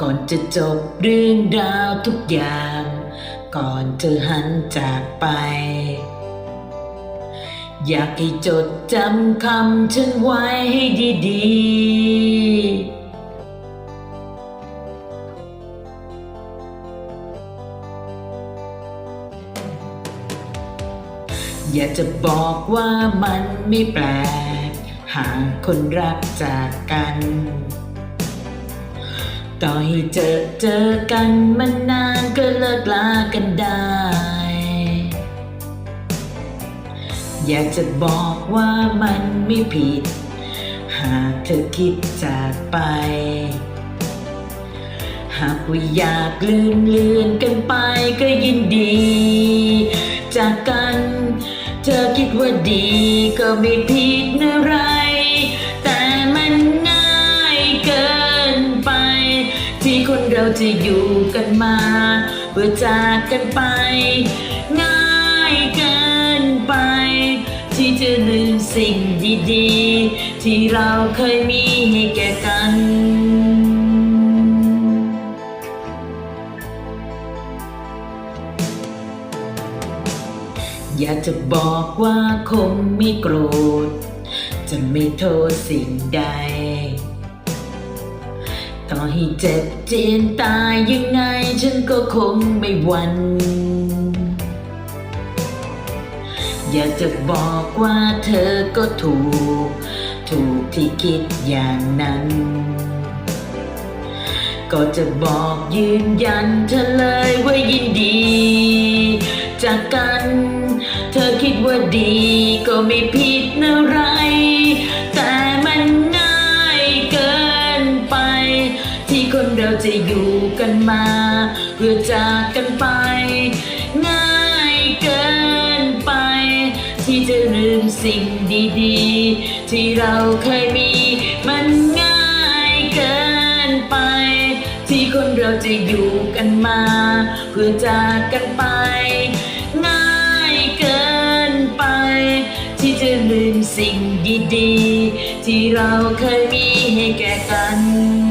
ก่อนจะจบเรื่องราวทุกอย่าง ก่อนเธอหันจากไป อยากให้จดจำคำฉันไว้ให้ดีๆอยากจะบอกว่ามันไม่แปลก หากคนรักจากกัน ต่อให้เจอเจอกันมันนานก็เลิกลากันได้ อยากจะบอกว่ามันไม่ผิด หากเธอคิดจากไป หากว่าอยากลืมเลือนกันไปก็ยินดี จากกัน เธอคิดว่าดีก็ไม่ผิดอะไรแจะอยู่กันมาเพื่อจากกันไป ง่ายเกินไป ที่จะลืมสิ่งดีๆ ที่เราเคยมีให้แก่กันอยากจะบอกว่าคงไม่โกรธ จะไม่โทษสิ่งใด ต่อให้เจ็บเจียนตายยังไงฉันก็คงไม่หวั่นอยากจะบอกว่าเธอก็ถูก ถูกที่คิดอย่างนั้น ก็จะบอกยืนยันเธอเลยว่ายินดี จากกัน เธอคิดว่าดีก็ไม่ผิดอะไรแจะอยู่กันมา เพื่อจากกันไป ง่ายเกินไป ที่จะลืมสิ่งดีๆ ที่เราเคยมี มันง่ายเกินไป ที่คนเราจะอยู่กันมา เพื่อจากกันไป ง่ายเกินไป ที่จะลืมสิ่งดีๆ ที่เราเคยมีให้แก่กัน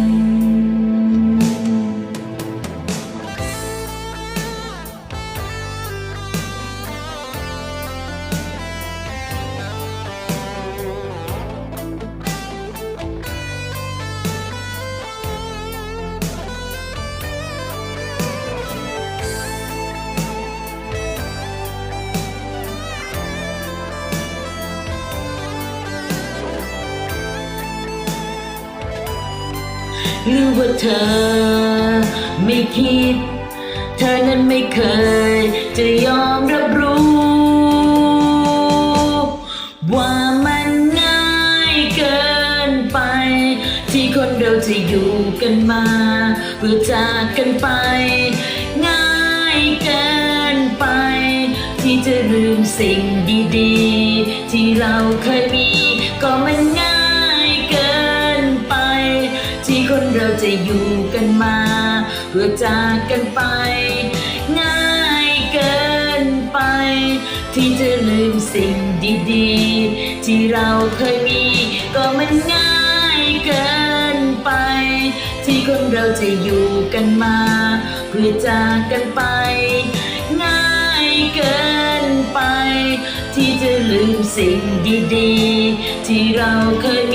หรือว่าเธอไม่คิด เธอนั้นไม่เคยจะยอมรับรู้ ว่ามันง่ายเกินไป ที่คนเราจะอยู่กันมา เพื่อจากกันไป ง่ายเกินไป ที่จะลืมสิ่งดีๆ ที่เราเคยมี พื่อจากกันไป ง่ายเกินไป ที่จะลืมสิ่งดีๆ ที่เราเคยมี ก็มันง่ายเกินไป ที่คนเราจะอยู่กันมา เพื่อจากกันไป ง่ายเกินไป ที่จะลืมสิ่งดีๆ ที่เราเคยมี